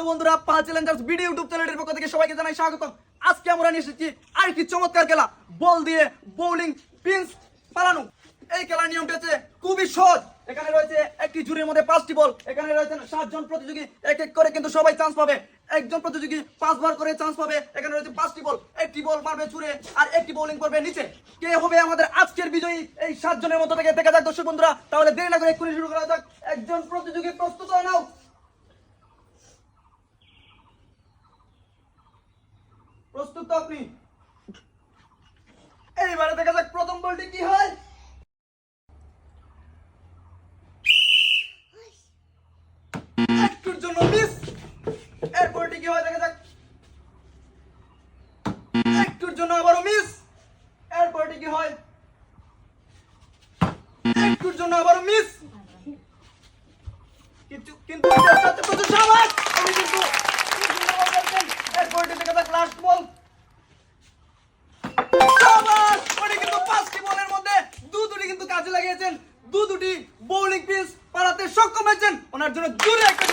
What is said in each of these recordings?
Hello বন্ধুরা, পাঁচ Challengers video YouTube চ্যানেলের পক্ষ থেকে সবাইকে জানাই স্বাগতম। আজকে আমরা নিয়ে এসেছি আরেকটি চমৎকার খেলা। বল দিয়ে বোলিং পিন্স পালানো। এই খেলার নিয়মটা হচ্ছে খুবই সহজ। এখানে রয়েছে একটি জুড়ির মধ্যে পাঁচটি বল। এখানে রয়েছে সাতজন প্রতিযোগী, এক এক করে কিন্তু সবাই চান্স পাবে। একজন প্রতিযোগী পাঁচবার করে চান্স পাবে। এখানে রয়েছে পাঁচটি বল। একটি বল মারবে জুড়ে আর একটি বোলিং করবে নিচে। কে হবে আমাদের আজকের বিজয়ী? এই সাতজনের মতো থেকে দেখা যাক দর্শক বন্ধুরা। তাহলে দেরি না করে এক্ষুনি শুরু করা যাক। একজন প্রতিযোগী প্রস্তুত নাও। প্রস্তুত তো আপনি এইবারে দেখা যাক প্রথম বলটি কি হয় একটুর জন্য মিস হয় মিস হয় কিন্তু কিন্তু উনি কিন্তু খুব সুন্দর ball খেলছেন। দেখা যাক লাস্ট বল সাবাস! কিন্তু পাঁচটি বলের মধ্যে দু দুটি কিন্তু কাজে লাগিয়েছেন। দু দুটি বোলিং পিস পাড়াতে সক্ষম হয়েছেন। ওনার জন্য দূরে একটা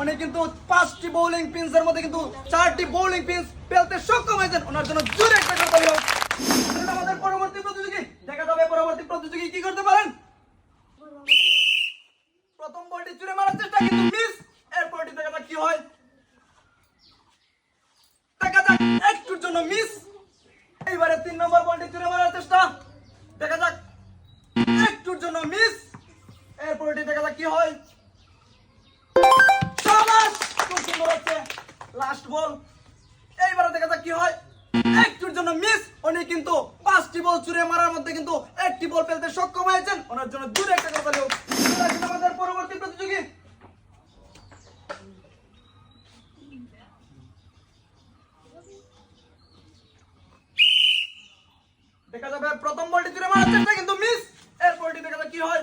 উনি কিন্তু পাঁচটি বোলিং পিন্সের মধ্যে কিন্তু চারটি বোলিং পিন্স ফেলতে সক্ষম হয়েছেন। ওনার জন্য জোরে একটা করতে আমাদের পরবর্তী প্রতিযোগী, দেখা যাবে পরবর্তী প্রতিযোগী কি করতে পারেন। প্রথম বলটি জুড়ে মারার চেষ্টা কিন্তু মিস এরপরটি দেখা যাক কি হয়। দেখা যাক, একটুর জন্য মিস এইবারে তিন নম্বর বলটি জুড়ে মারার চেষ্টা। দেখা যাক, একটুর জন্য মিস এরপরটি দেখা যাক কি হয়। সুন্দর হচ্ছে লাস্ট বল এইবারে দেখা যাক কি হয়। একটুর জন্য মিস উনি কিন্তু পাঁচটি বল চুরে মারার মধ্যে কিন্তু একটি বল ফেলতে সক্ষম হয়েছেন। ওনার জন্য দূরে একটা কথা লোক আমাদের পরবর্তী প্রতিযোগী। দেখা যাবে প্রথম বলটি চুরে মারার চেষ্টা কিন্তু মিস এরপরটি দেখা যাক কি হয়।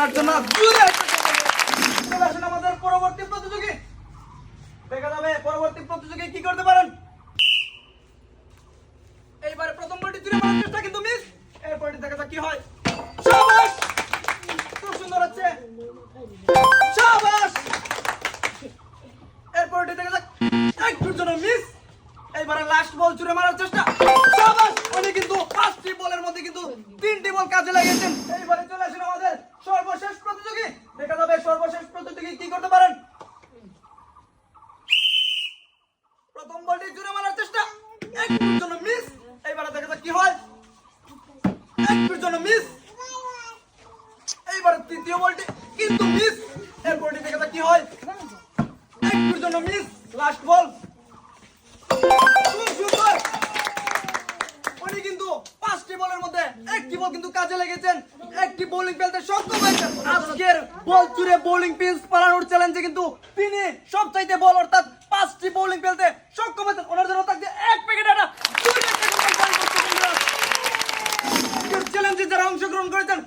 ওনার জন্য আমাদের পরবর্তী প্রতিযোগী। দেখা যাবে পরবর্তী প্রতিযোগী কি করতে পারেন? এইবারে প্রথম বলটি মারার চেষ্টা কিন্তু মিস। এরপরটি দেখা যাক কি হয়। বল চেষ্টা। কিন্তু পাঁচটি বলের মধ্যে কিন্তু তিনটি বল কাজে লাগিয়েছেন এইবারে চলে আসেন আমাদের সর্বশেষ প্রতিযোগী দেখা যাবে সর্বশেষ প্রতিযোগী কি করতে পারেন প্রথম চেষ্টা। মিস এইবারে কি হয়। মিস এইবার তৃতীয় বলটি কিন্তু মিস পাঁচটি বলের মধ্যে একটি বল কিন্তু কাজে লেগেছেন। একটি বোলিং ফেলতে সক্ষম হয়েছেন আজকের বল চুরে বোলিং পিচ পালানোর চ্যালেঞ্জে কিন্তু তিনি সবচাইতে বল অর্থাৎ পাঁচটি বোলিং ফেলতে সক্ষম হয়েছেন। ওনার জন্য থাকছে এক প্যাকেট আটা। চ্যালেঞ্জে যারা অংশগ্রহণ করেছেন